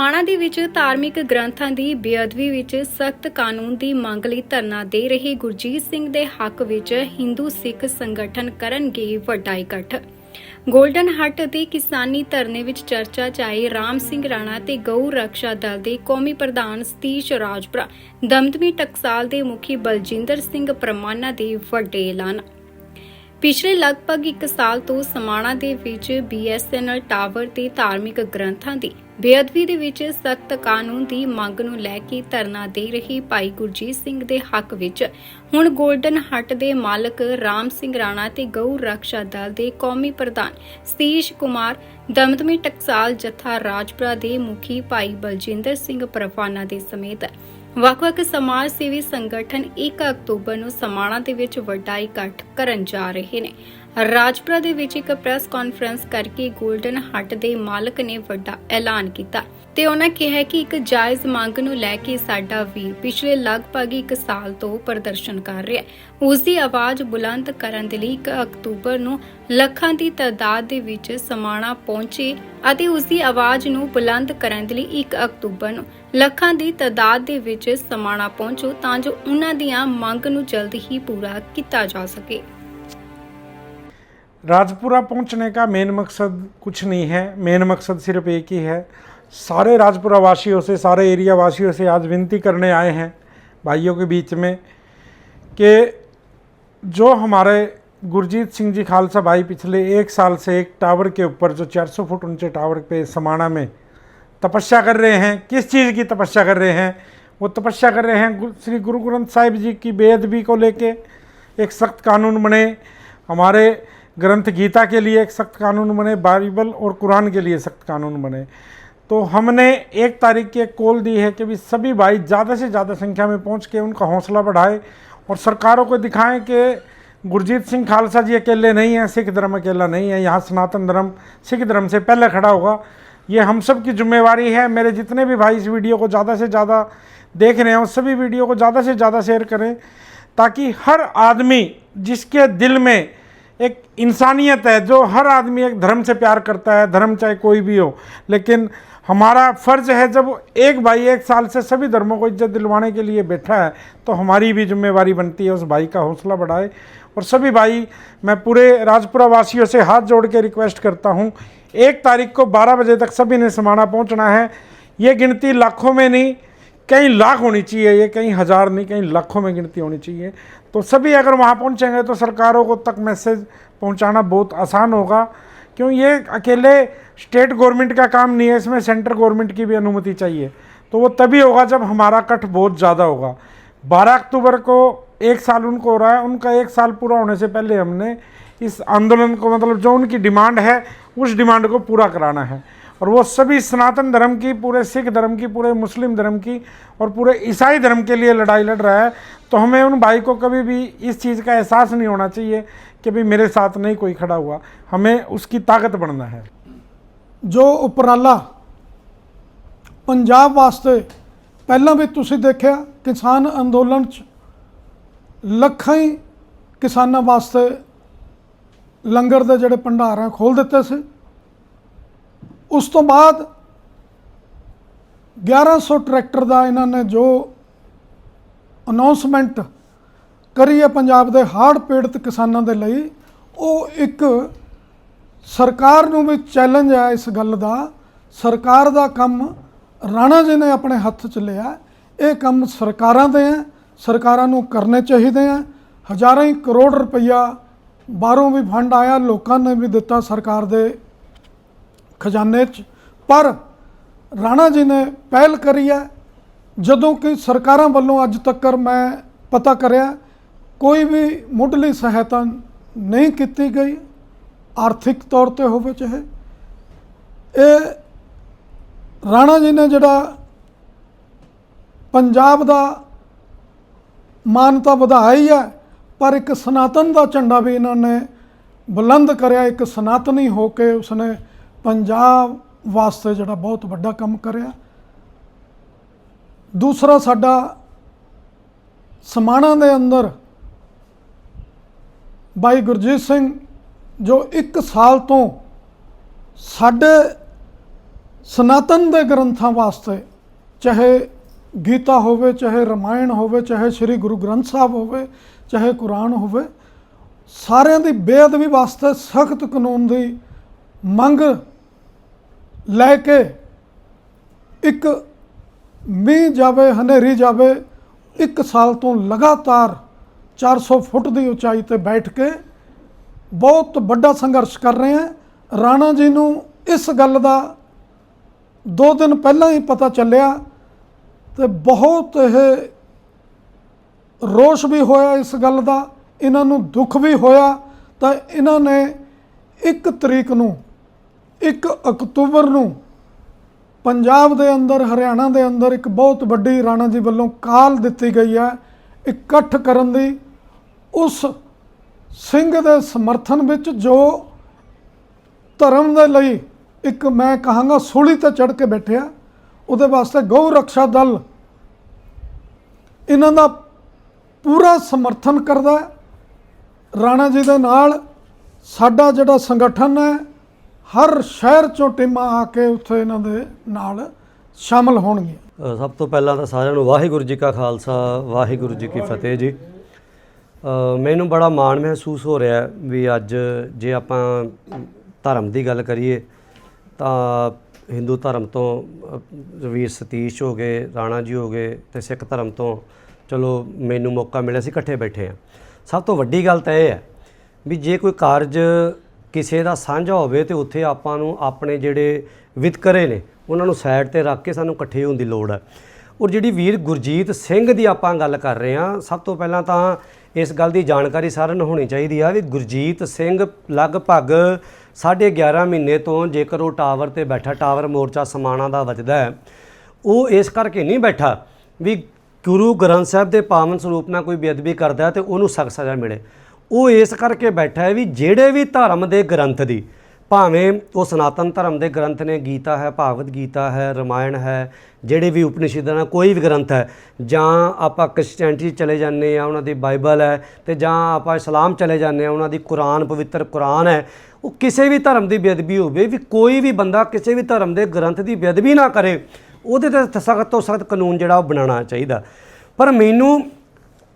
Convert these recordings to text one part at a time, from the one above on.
ਸਮਾਣਾ ਦੇ ਵਿੱਚ ਧਾਰਮਿਕ ਗ੍ਰੰਥਾਂ ਦੀ ਬੇਅਦਬੀ ਵਿੱਚ ਸਖਤ ਕਾਨੂੰਨ ਦੀ ਮੰਗ ਲਈ ਧਰਨਾ ਦੇ ਰਹੇ ਗੁਰਜੀਤ ਸਿੰਘ ਦੇ ਹੱਕ ਵਿੱਚ ਹਿੰਦੂ ਸਿੱਖ ਸੰਗਠਨ ਕਰਨਗੇ ਵੱਡਾ ਇਕੱਠ। ਗੋਲਡਨ ਹੱਟ ਅਤੇ ਕਿਸਾਨੀ ਧਰਨੇ ਵਿੱਚ ਚਰਚਾ 'ਚ ਆਏ ਰਾਮ ਸਿੰਘ ਰਾਣਾ ਤੇ ਗਊ ਰਕਸ਼ਾ ਦਲ ਦੇ ਕੌਮੀ ਪ੍ਰਧਾਨ ਸਤੀਸ਼ ਰਾਜਪੁਰਾ। ਦਮਦਮੀ ਟਕਸਾਲ ਦੇ ਮੁਖੀ ਬਲਜਿੰਦਰ ਸਿੰਘ ਪ੍ਰਮਾਨਾ ਦੇ ਵੱਡੇ ਐਲਾਨ। ਪਿਛਲੇ ਲਗਭਗ 1 ਸਾਲ ਤੋਂ ਸਮਾਣਾ ਦੇ ਵਿੱਚ BSNL ਟਾਵਰ ਤੇ ਧਾਰਮਿਕ ਗ੍ਰੰਥਾਂ ਦੀ ਬੇਅਦਬੀ ਦੇ ਵਿੱਚ ਸਖਤ ਕਾਨੂੰਨ ਦੀ ਮੰਗ ਨੂੰ ਲੈ ਕੇ ਧਰਨਾ ਦੇ ਰਹੀ ਭਾਈ ਗੁਰਜੀਤ ਸਿੰਘ ਦੇ ਹੱਕ ਵਿੱਚ ਹੁਣ 골ਡਨ ਹੱਟ ਦੇ ਮਾਲਕ ਰਾਮ ਸਿੰਘ ਰਾਣਾ ਤੇ ਗਊ ਰਕਸ਼ਾ ਦਲ ਦੇ ਕੌਮੀ ਪ੍ਰਧਾਨ ਸਤੀਸ਼ ਕੁਮਾਰ, ਦਮਦਮੀ ਟਕਸਾਲ ਜਥਾ ਰਾਜਪੁਰਾ ਦੇ ਮੁਖੀ ਭਾਈ ਬਲਜਿੰਦਰ ਸਿੰਘ ਪ੍ਰਵਾਨਾ ਦੇ ਸਮੇਤ ਵੱਖ-ਵੱਖ ਸਮਾਜ ਸੇਵੀ ਸੰਗਠਨ 1 ਅਕਤੂਬਰ ਨੂੰ ਸਮਾਣਾ ਦੇ ਵਿੱਚ ਵੱਡਾ ਇਕੱਠ ਕਰਨ ਜਾ ਰਹੇ ਨੇ। ਰਾਜਪੁਰਾ ਦੇ ਵਿੱਚ ਇੱਕ ਪ੍ਰੈਸ ਕਾਨਫਰੰਸ ਕਰਕੇ 골ਡਨ ਹੱਟ ਦੇ ਮਾਲਕ ਨੇ ਵੱਡਾ ਐਲਾਨ ਕੀਤਾ ਤੇ ਉਹਨਾਂ ਕਿਹਾ ਕਿ ਇੱਕ ਜਾਇਜ਼ ਮੰਗ ਨੂੰ ਲੈ ਕੇ ਸਾਡਾ ਵੀਰ ਪਿਛਲੇ ਲਗਭਗ 1 ਸਾਲ ਤੋਂ ਪ੍ਰਦਰਸ਼ਨ ਕਰ ਰਿਹਾ ਹੈ। ਉਸ ਦੀ ਆਵਾਜ਼ ਬੁਲੰਦ ਕਰਨ ਦੇ ਲਈ 1 ਅਕਤੂਬਰ ਨੂੰ ਲੱਖਾਂ ਦੀ ਤਾਦਾਦ ਦੇ ਵਿੱਚ ਸਮਾਣਾ ਪਹੁੰਚੇ ਅਤੇ ਉਸ ਦੀ ਆਵਾਜ਼ ਨੂੰ ਬੁਲੰਦ ਕਰਨ ਦੇ ਲਈ 1 ਅਕਤੂਬਰ ਨੂੰ ਲੱਖਾਂ ਦੀ ਤਾਦਾਦ ਦੇ ਵਿੱਚ ਸਮਾਣਾ ਪਹੁੰਚੋ ਤਾਂ ਜੋ ਉਹਨਾਂ ਦੀਆਂ ਮੰਗ ਨੂੰ ਜਲਦ ਹੀ ਪੂਰਾ ਕੀਤਾ ਜਾ ਸਕੇ। राजपुरा पहुँचने का मेन मकसद कुछ नहीं है। मेन मकसद सिर्फ़ एक ही है। सारे राजपुरा वासियों से, सारे एरिया वासियों से आज विनती करने आए हैं भाइयों के बीच में कि जो हमारे गुरजीत सिंह जी खालसा भाई पिछले एक साल से एक टावर के ऊपर, जो 400 फुट ऊँचे टावर पे समाना में तपस्या कर रहे हैं, किस चीज़ की तपस्या कर रहे हैं? वो तपस्या कर रहे हैं श्री गुरु ग्रंथ साहिब जी की बेअदबी को लेके एक सख्त कानून बने। हमारे ग्रंथ गीता के लिए एक सख्त कानून बने, बाइबल और कुरान के लिए सख्त कानून बने। तो हमने एक तारीख की एक कॉल दी है कि भी सभी भाई ज़्यादा से ज़्यादा संख्या में पहुँच के उनका हौसला बढ़ाए और सरकारों को दिखाएँ कि गुरजीत सिंह खालसा जी अकेले नहीं हैं, सिख धर्म अकेला नहीं है, यहाँ सनातन धर्म, सिख धर्म से पहले खड़ा होगा। ये हम सब की जिम्मेवारी है। मेरे जितने भी भाई इस वीडियो को ज़्यादा से ज़्यादा देख रहे हैं, उस सभी वीडियो को ज़्यादा से ज़्यादा शेयर करें ताकि हर आदमी जिसके दिल में एक इंसानियत है, जो हर आदमी एक धर्म से प्यार करता है, धर्म चाहे कोई भी हो। लेकिन हमारा फ़र्ज़ है, जब एक भाई एक साल से सभी धर्मों को इज़्ज़त दिलवाने के लिए बैठा है तो हमारी भी जिम्मेवारी बनती है, उस भाई का हौसला बढ़ाए। और सभी भाई, मैं पूरे राजपुरा वासियों से हाथ जोड़ के रिक्वेस्ट करता हूँ, एक तारीख को 12 बजे तक सभी ने समाना पहुँचना है। ये गिनती लाखों में नहीं, कई लाख होनी चाहिए, ये कई हज़ार नहीं, कई लाखों में गिनती होनी चाहिए। तो सभी अगर वहाँ पहुँचेंगे तो सरकारों को तक मैसेज पहुँचाना बहुत आसान होगा। क्यों? ये अकेले स्टेट गवर्नमेंट का काम नहीं है, इसमें सेंट्रल गवर्नमेंट की भी अनुमति चाहिए। तो वो तभी होगा जब हमारा कट बहुत ज़्यादा होगा। 12 अक्टूबर को एक साल उनको हो रहा है, उनका एक साल पूरा होने से पहले हमने इस आंदोलन को मतलब जो उनकी डिमांड है, उस डिमांड को पूरा कराना है। और वो सभी सनातन धर्म की पूरे सिख धर्म की पूरे मुस्लिम धर्म की और पूरे ईसाई धर्म के लिए लड़ाई लड़ रहा है तो हमें उन भाई को कभी भी इस चीज़ का एहसास नहीं होना चाहिए कि भाई मेरे साथ नहीं कोई खड़ा हुआ हमें उसकी ताकत बढ़ना है ਜੋ ਉਪਰਾਲਾ ਪੰਜਾਬ ਵਾਸਤੇ ਪਹਿਲਾਂ ਵੀ ਤੁਸੀਂ ਦੇਖਿਆ ਕਿਸਾਨ ਅੰਦੋਲਨ ਚ ਲੱਖਾਂ ਹੀ ਕਿਸਾਨਾਂ ਵਾਸਤੇ ਲੰਗਰ ਦੇ ਜਿਹੜੇ ਭੰਡਾਰ ਆ ਖੋਲ ਦਿੱਤੇ ਸੀ ਉਸ ਤੋਂ ਬਾਅਦ 1100 ਟਰੈਕਟਰ ਦਾ ਇਹਨਾਂ ਨੇ ਜੋ ਅਨਾਉਂਸਮੈਂਟ ਕਰੀ ਹੈ ਪੰਜਾਬ ਦੇ ਹਾਰਡ ਪੀੜਤ ਕਿਸਾਨਾਂ ਦੇ ਲਈ, ਉਹ ਇੱਕ ਸਰਕਾਰ ਨੂੰ ਵੀ ਚੈਲੰਜ ਹੈ ਇਸ ਗੱਲ ਦਾ। ਸਰਕਾਰ ਦਾ ਕੰਮ ਰਾਣਾ ਜੀ ਨੇ ਆਪਣੇ ਹੱਥ 'ਚ ਲਿਆ। ਇਹ ਕੰਮ ਸਰਕਾਰਾਂ ਦੇ ਹੈ, ਸਰਕਾਰਾਂ ਨੂੰ ਕਰਨੇ ਚਾਹੀਦੇ ਆ ਹਜ਼ਾਰਾਂ ਹੀ ਕਰੋੜ ਰੁਪਈਆ ਬਾਹਰੋਂ ਵੀ ਫੰਡ ਆਇਆ, ਲੋਕਾਂ ਨੇ ਵੀ ਦਿੱਤਾ ਸਰਕਾਰ ਦੇ ਖਜ਼ਾਨੇ 'ਚ। ਪਰ ਰਾਣਾ ਜੀ ਨੇ ਪਹਿਲ ਕਰੀ ਹੈ, ਜਦੋਂ ਕਿ ਸਰਕਾਰਾਂ ਵੱਲੋਂ ਅੱਜ ਤੱਕ ਮੈਂ ਪਤਾ ਕਰਿਆ, ਕੋਈ ਵੀ ਮੁੱਢਲੀ ਸਹਾਇਤਾ ਨਹੀਂ ਕੀਤੀ ਗਈ, ਆਰਥਿਕ ਤੌਰ ਤੇ ਹੋਵੇ ਚਾਹੇ। ਇਹ ਰਾਣਾ ਜੀ ਨੇ ਜਿਹੜਾ ਪੰਜਾਬ ਦਾ ਮਾਨਤਾ ਵਧਾਈ ਹੈ, ਪਰ ਇੱਕ ਸਨਾਤਨ ਦਾ ਝੰਡਾ ਵੀ ਇਹਨਾਂ ਨੇ ਬੁਲੰਦ ਕਰਿਆ, ਇੱਕ ਸਨਾਤਨੀ ਹੋ ਕੇ ਉਸਨੇ ਪੰਜਾਬ ਵਾਸਤੇ ਜਿਹੜਾ ਬਹੁਤ ਵੱਡਾ ਕੰਮ ਕਰਿਆ। ਦੂਸਰਾ ਸਾਡਾ ਸਮਾਣਾ ਦੇ ਅੰਦਰ ਬਾਈ ਗੁਰਜੀਤ ਸਿੰਘ ਜੋ 1 ਸਾਲ ਤੋਂ ਸਾਡੇ ਸਨਾਤਨ ਦੇ ਗ੍ਰੰਥਾਂ ਵਾਸਤੇ ਚਾਹੇ ਗੀਤਾ ਹੋਵੇ, ਚਾਹੇ ਰਮਾਇਣ ਹੋਵੇ, ਚਾਹੇ ਸ੍ਰੀ ਗੁਰੂ ਗ੍ਰੰਥ ਸਾਹਿਬ ਹੋਵੇ, ਚਾਹੇ ਕੁਰਾਨ ਹੋਵੇ, ਸਾਰਿਆਂ ਦੀ ਬੇਅਦਬੀ ਵਾਸਤੇ ਸਖਤ ਕਾਨੂੰਨ ਦੀ ਮੰਗ ਲੈ ਕੇ ਇੱਕ ਮੀਂਹ ਜਾਵੇ, ਹਨੇਰੀ ਜਾਵੇ, ਇੱਕ ਸਾਲ ਤੋਂ ਲਗਾਤਾਰ 400 ਫੁੱਟ ਦੀ ਉਚਾਈ ਤੇ ਬੈਠ ਕੇ ਬਹੁਤ ਵੱਡਾ ਸੰਘਰਸ਼ ਕਰ ਰਹੇ ਹਾਂ। ਰਾਣਾ ਜੀ ਨੂੰ ਇਸ ਗੱਲ ਦਾ ਦੋ ਦਿਨ ਪਹਿਲਾਂ ਹੀ ਪਤਾ ਚੱਲਿਆ ਤੇ ਬਹੁਤ ਇਹ ਰੋਸ਼ ਵੀ ਹੋਇਆ ਇਸ ਗੱਲ ਦਾ, ਇਹਨਾਂ ਨੂੰ ਦੁੱਖ ਵੀ ਹੋਇਆ ਤਾਂ ਇਹਨਾਂ ਨੇ 1 ਤਰੀਕ ਨੂੰ 1 ਅਕਤੂਬਰ ਨੂੰ ਪੰਜਾਬ ਦੇ ਅੰਦਰ, ਹਰਿਆਣਾ ਦੇ ਅੰਦਰ ਇੱਕ ਬਹੁਤ ਵੱਡੀ ਰਾਣਾ ਜੀ ਵੱਲੋਂ ਕਾਲ ਦਿੱਤੀ ਗਈ ਹੈ ਇਕੱਠ ਕਰਨ ਦੀ। ਉਸ ਸਿੰਘ ਦੇ ਸਮਰਥਨ ਵਿੱਚ ਜੋ ਧਰਮ ਦੇ ਲਈ ਇੱਕ ਮੈਂ ਕਹਾਂਗਾ ਸੂਲੀ ਤੇ ਚੜ ਕੇ ਬੈਠਿਆ ਉਹਦੇ ਵਾਸਤੇ ਗਊ ਰੱਖਿਆ ਦਲ ਇਹਨਾਂ ਦਾ ਪੂਰਾ ਸਮਰਥਨ ਕਰਦਾ ਰਾਣਾ ਜੀ ਦੇ ਨਾਲ ਸਾਡਾ ਜਿਹੜਾ ਸੰਗਠਨ ਹੈ ਹਰ ਸ਼ਹਿਰ ਚੋਂ ਟੀਮਾਂ ਆ ਕੇ ਉੱਥੇ ਇਹਨਾਂ ਦੇ ਨਾਲ ਸ਼ਾਮਲ ਹੋਣਗੀਆਂ। ਸਭ ਤੋਂ ਪਹਿਲਾਂ ਤਾਂ ਸਾਰਿਆਂ ਨੂੰ ਵਾਹਿਗੁਰੂ ਜੀ ਕਾ ਖਾਲਸਾ ਵਾਹਿਗੁਰੂ ਜੀ ਕੀ ਫਤਿਹ ਜੀ। ਮੈਨੂੰ ਬੜਾ ਮਾਣ ਮਹਿਸੂਸ ਹੋ ਰਿਹਾ ਵੀ ਅੱਜ ਜੇ ਆਪਾਂ ਧਰਮ ਦੀ ਗੱਲ ਕਰੀਏ ਤਾਂ ਹਿੰਦੂ ਧਰਮ ਤੋਂ ਅ, ਵੀਰ ਸਤੀਸ਼ ਹੋ ਗਏ ਰਾਣਾ ਜੀ ਹੋ ਗਏ ਤੇ ਸਿੱਖ ਧਰਮ ਤੋਂ ਚਲੋ ਮੈਨੂੰ ਮੌਕਾ ਮਿਲਿਆ ਸੀ ਇਕੱਠੇ ਬੈਠੇ ਆ ਸਭ ਤੋਂ ਵੱਡੀ ਗੱਲ ਤਾਂ ਇਹ ਹੈ ਵੀ ਜੇ ਕੋਈ ਕਾਰਜ ਕਿਸੇ ਦਾ ਸਾਂਝਾ ਹੋਵੇ ਤੇ ਉੱਥੇ ਆਪਾਂ ਨੂੰ ਆਪਣੇ ਜਿਹੜੇ ਵਿਤਕਰੇ ਨੇ, ਉਹਨਾਂ ਨੂੰ ਸਾਈਡ ਤੇ ਰੱਖ ਕੇ ਸਾਨੂੰ ਇਕੱਠੇ ਹੋਣ ਦੀ ਲੋੜ ਹੈ। ਔਰ ਜਿਹੜੀ ਵੀਰ ਗੁਰਜੀਤ ਸਿੰਘ ਦੀ ਆਪਾਂ ਗੱਲ ਕਰ ਰਹੇ ਹਾਂ, ਸਭ ਤੋਂ ਪਹਿਲਾਂ ਤਾਂ ਇਸ ਗੱਲ ਦੀ ਜਾਣਕਾਰੀ ਸਾਰਿਆਂ ਨੂੰ ਹੋਣੀ ਚਾਹੀਦੀ ਆ ਵੀ ਗੁਰਜੀਤ ਸਿੰਘ ਲਗਭਗ 11.5 ਮਹੀਨੇ ਤੋਂ ਜੇਕਰ ਉਹ ਟਾਵਰ ਤੇ ਬੈਠਾ, ਟਾਵਰ ਮੋਰਚਾ ਸਮਾਣਾ ਦਾ ਵੱਜਦਾ ਉਹ ਇਸ ਕਰਕੇ ਨਹੀਂ ਬੈਠਾ ਵੀ ਗੁਰੂ ਗ੍ਰੰਥ ਸਾਹਿਬ ਦੇ ਪਾਵਨ ਸਰੂਪ ਨਾਲ ਕੋਈ ਬੇਅਦਬੀ ਕਰਦਾ ਹੈ ਤੇ ਉਹਨੂੰ ਸਖਤ ਸਜ਼ਾ ਮਿਲੇ। ਉਹ ਇਸ ਕਰਕੇ ਬੈਠਾ ਹੈ ਵੀ ਜਿਹੜੇ ਵੀ ਧਰਮ ਦੇ ਗ੍ਰੰਥ ਦੀ, ਭਾਵੇਂ ਉਹ ਸਨਾਤਨ ਧਰਮ ਦੇ ਗ੍ਰੰਥ ਨੇ, ਗੀਤਾ ਹੈ, ਭਾਗਵਤ ਗੀਤਾ ਹੈ, ਰਮਾਇਣ ਹੈ, ਜਿਹੜੇ ਵੀ ਉਪਨਿਸ਼ਦਾਂ ਦਾ ਕੋਈ ਵੀ ਗ੍ਰੰਥ ਹੈ, ਜਾਂ ਆਪਾਂ ਕ੍ਰਿਸਚੀਅਨਟੀ ਚਲੇ ਜਾਂਦੇ ਆ ਉਹਨਾਂ ਦੀ ਬਾਈਬਲ ਹੈ, ਤੇ ਜਾਂ ਆਪਾਂ ਇਸਲਾਮ ਚਲੇ ਜਾਂਦੇ ਆ ਉਹਨਾਂ ਦੀ ਕੁਰਾਨ ਪਵਿੱਤਰ ਕੁਰਾਨ ਹੈ, ਉਹ ਕਿਸੇ ਵੀ ਧਰਮ ਦੀ ਬੇਅਦਬੀ ਹੋਵੇ, ਵੀ ਕੋਈ ਵੀ ਬੰਦਾ ਕਿਸੇ ਵੀ ਧਰਮ ਦੇ ਗ੍ਰੰਥ ਦੀ ਬੇਅਦਬੀ ਨਾ ਕਰੇ, ਉਹਦੇ ਤੇ ਸਖਤ ਤੋਂ ਸਖਤ ਕਾਨੂੰਨ ਜਿਹੜਾ ਉਹ ਬਣਾਉਣਾ ਚਾਹੀਦਾ। ਪਰ ਮੈਨੂੰ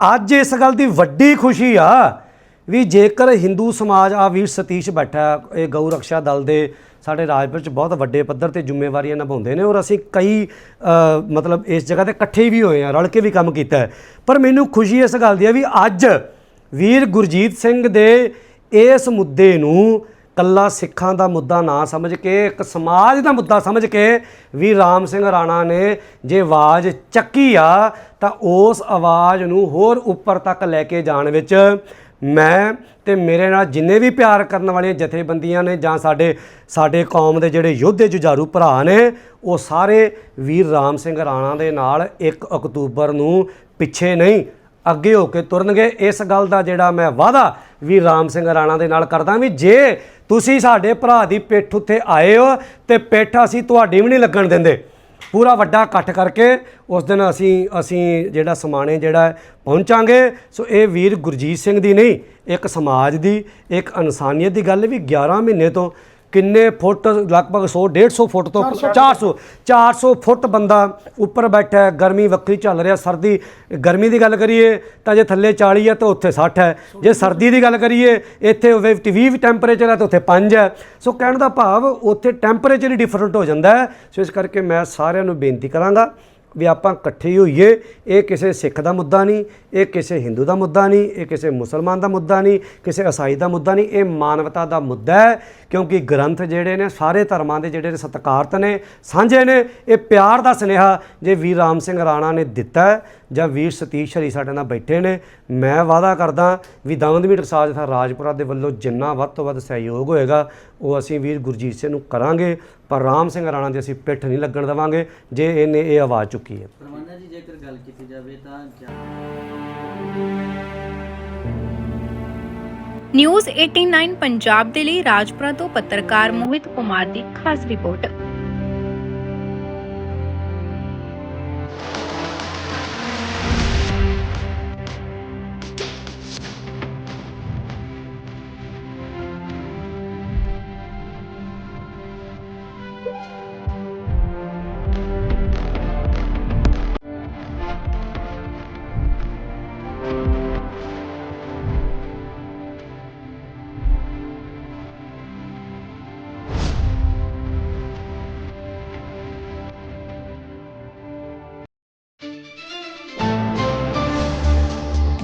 ਅੱਜ ਇਸ ਗੱਲ ਦੀ ਵੱਡੀ ਖੁਸ਼ੀ ਆ ਵੀ ਜੇਕਰ ਹਿੰਦੂ ਸਮਾਜ ਆ ਵੀਰ ਸਤੀਸ਼ ਬੈਠਾ, ਇਹ ਗਊ ਰੱਖਿਆ ਦਲ ਦੇ ਸਾਡੇ ਰਾਜਪੁਰ ਚ ਬਹੁਤ ਵੱਡੇ ਪੱਧਰ ਤੇ ਜ਼ਿੰਮੇਵਾਰੀਆਂ ਨਿਭਾਉਂਦੇ ਨੇ ਔਰ ਅਸੀਂ ਕਈ ਮਤਲਬ ਇਸ ਜਗ੍ਹਾ ਤੇ ਇਕੱਠੇ ਵੀ ਹੋਏ ਆ ਰਲ ਕੇ ਵੀ ਕੰਮ ਕੀਤਾ ਹੈ। ਪਰ ਮੈਨੂੰ ਖੁਸ਼ੀ ਇਸ ਗੱਲ ਦੀ ਹੈ ਵੀ ਅੱਜ ਵੀਰ ਗੁਰਜੀਤ ਸਿੰਘ ਦੇ ਇਸ ਮੁੱਦੇ ਨੂੰ ਕੱਲਾ ਸਿੱਖਾਂ ਦਾ ਮੁੱਦਾ ਨਾ ਸਮਝ ਕੇ, ਇੱਕ ਸਮਾਜ ਦਾ ਮੁੱਦਾ ਸਮਝ ਕੇ ਵੀ ਰਾਮ ਸਿੰਘ ਰਾਣਾ ਨੇ ਜੇ ਆਵਾਜ਼ ਚੱਕੀ ਆ, ਤਾਂ ਉਸ ਆਵਾਜ਼ ਨੂੰ ਹੋਰ ਉੱਪਰ ਤੱਕ ਲੈ ਕੇ ਜਾਣ ਵਿੱਚ ਮੈਂ ਤੇ ਮੇਰੇ ਨਾਲ ਜਿੰਨੇ ਵੀ ਪਿਆਰ ਕਰਨ ਵਾਲੀਆਂ ਜਥੇਬੰਦੀਆਂ ਨੇ ਜਾਂ ਸਾਡੇ ਸਾਡੇ ਕੌਮ ਦੇ ਜਿਹੜੇ ਯੋਧੇ ਜੁਝਾਰੂ ਭਰਾ ਨੇ, ਉਹ ਸਾਰੇ ਵੀਰ ਰਾਮ ਸਿੰਘ ਰਾਣਾ ਦੇ ਨਾਲ 1 ਅਕਤੂਬਰ ਨੂੰ ਪਿੱਛੇ ਨਹੀਂ, ਅੱਗੇ ਹੋ ਕੇ ਤੁਰਨਗੇ। ਇਸ ਗੱਲ ਦਾ ਜਿਹੜਾ ਮੈਂ ਵਾਅਦਾ ਵੀ ਰਾਮ ਸਿੰਘ ਰਾਣਾ ਦੇ ਨਾਲ ਕਰਦਾ ਵੀ ਜੇ ਤੁਸੀਂ ਸਾਡੇ ਭਰਾ ਦੀ ਪਿੱਠ ਉੱਤੇ ਆਏ ਹੋ ਤੇ ਪਿੱਠ ਅਸੀਂ ਤੁਹਾਡੀ ਵੀ ਨਹੀਂ ਲੱਗਣ ਦਿੰਦੇ। ਪੂਰਾ ਵੱਡਾ ਇਕੱਠ ਕਰਕੇ ਉਸ ਦਿਨ ਅਸੀਂ ਅਸੀਂ ਜਿਹੜਾ ਸਮਾਣੇ ਜਿਹੜਾ ਪਹੁੰਚਾਂਗੇ। ਸੋ ਇਹ ਵੀਰ ਗੁਰਜੀਤ ਸਿੰਘ ਦੀ ਨਹੀਂ, ਇੱਕ ਸਮਾਜ ਦੀ, ਇੱਕ ਇਨਸਾਨੀਅਤ ਦੀ ਗੱਲ ਵੀ 11 ਮਹੀਨੇ ਤੋਂ ਕਿੰਨੇ ਫੁੱਟ ਲਗਭਗ 100 150 ਫੁੱਟ ਤੋਂ 400 400 ਫੁੱਟ ਬੰਦਾ ਉੱਪਰ ਬੈਠਾ ਹੈ ਗਰਮੀ ਵੱਖਰੀ ਚੱਲ ਰਿਹਾ ਸਰਦੀ ਗਰਮੀ ਦੀ ਗੱਲ ਕਰੀਏ ਤਾਂ ਜੇ ਥੱਲੇ 40 ਹੈ ਤਾਂ ਉੱਥੇ 60 ਹੈ ਜੇ ਸਰਦੀ ਦੀ ਗੱਲ ਕਰੀਏ ਇੱਥੇ 20 ਟੈਂਪਰੇਚਰ ਹੈ ਤਾਂ ਉੱਥੇ 5 ਹੈ। ਸੋ ਕਹਿਣ ਦਾ ਭਾਵ ਉੱਥੇ ਟੈਂਪਰੇਚਰ ਹੀ ਡਿਫਰੈਂਟ ਹੋ ਜਾਂਦਾ ਹੈ ਸੋ ਇਸ ਕਰਕੇ ਮੈਂ ਸਾਰਿਆਂ ਨੂੰ ਬੇਨਤੀ ਕਰਾਂਗਾ ਵੀ ਆਪਾਂ ਇਕੱਠੇ ਹੀ ਹੋਈਏ, ਇਹ ਕਿਸੇ ਸਿੱਖ ਦਾ ਮੁੱਦਾ ਨਹੀਂ, ਇਹ ਕਿਸੇ ਹਿੰਦੂ ਦਾ ਮੁੱਦਾ ਨਹੀਂ, ਇਹ ਕਿਸੇ ਮੁਸਲਮਾਨ ਦਾ ਮੁੱਦਾ ਨਹੀਂ, ਕਿਸੇ ਈਸਾਈ ਦਾ ਮੁੱਦਾ ਨਹੀਂ, ਇਹ ਮਾਨਵਤਾ ਦਾ ਮੁੱਦਾ ਹੈ, ਕਿਉਂਕਿ ਗ੍ਰੰਥ ਜਿਹੜੇ ਨੇ, ਸਾਰੇ ਧਰਮਾਂ ਦੇ ਜਿਹੜੇ ਨੇ ਸਤਿਕਾਰਤ ਨੇ, ਸਾਂਝੇ ਨੇ, ਇਹ ਪਿਆਰ ਦਾ ਸੁਨੇਹਾ ਜੇ ਵੀਰ ਰਾਮ ਸਿੰਘ ਰਾਣਾ ਨੇ ਦਿੱਤਾ ਜਾਂ ਵੀਰ ਸਤੀਸ਼ ਹਰੀ ਸਾਡੇ ਨਾਲ ਬੈਠੇ ਨੇ, ਮੈਂ ਵਾਅਦਾ ਕਰਦਾ ਵੀ ਦਮਦਮੀ ਟਰਸਾਜ ਦਾ ਰਾਜਪੁਰਾ ਦੇ ਵੱਲੋਂ ਜਿੰਨਾ ਵੱਧ ਤੋਂ ਵੱਧ ਸਹਿਯੋਗ ਹੋਏਗਾ, ਉਹ ਅਸੀਂ ਵੀਰ ਗੁਰਜੀਤ ਸਿੰਘ ਨੂੰ ਕਰਾਂਗੇ ਪਰ ਰਾਮ ਸਿੰਘ ਰਾਣਾ ਦੀ ਅਸੀਂ ਪਿੱਠ ਨਹੀਂ ਲੱਗਣ ਦੇਵਾਂਗੇ ਜੇ ਇਹਨੇ ਇਹ ਆਵਾਜ਼ ਚੁੱਕੀ ਹੈ। ਪਰਵਾਨਾ ਜੀ ਜੇਕਰ ਗੱਲ ਕੀਤੀ ਜਾਵੇ ਤਾਂ ਨਿਊਜ਼ 89 ਪੰਜਾਬ ਦੇ ਲਈ ਰਾਜਪੁਰਾ ਤੋਂ ਪੱਤਰਕਾਰ ਮੋਹਿਤ ਕੁਮਾਰ ਦੀ ਖਾਸ ਰਿਪੋਰਟ।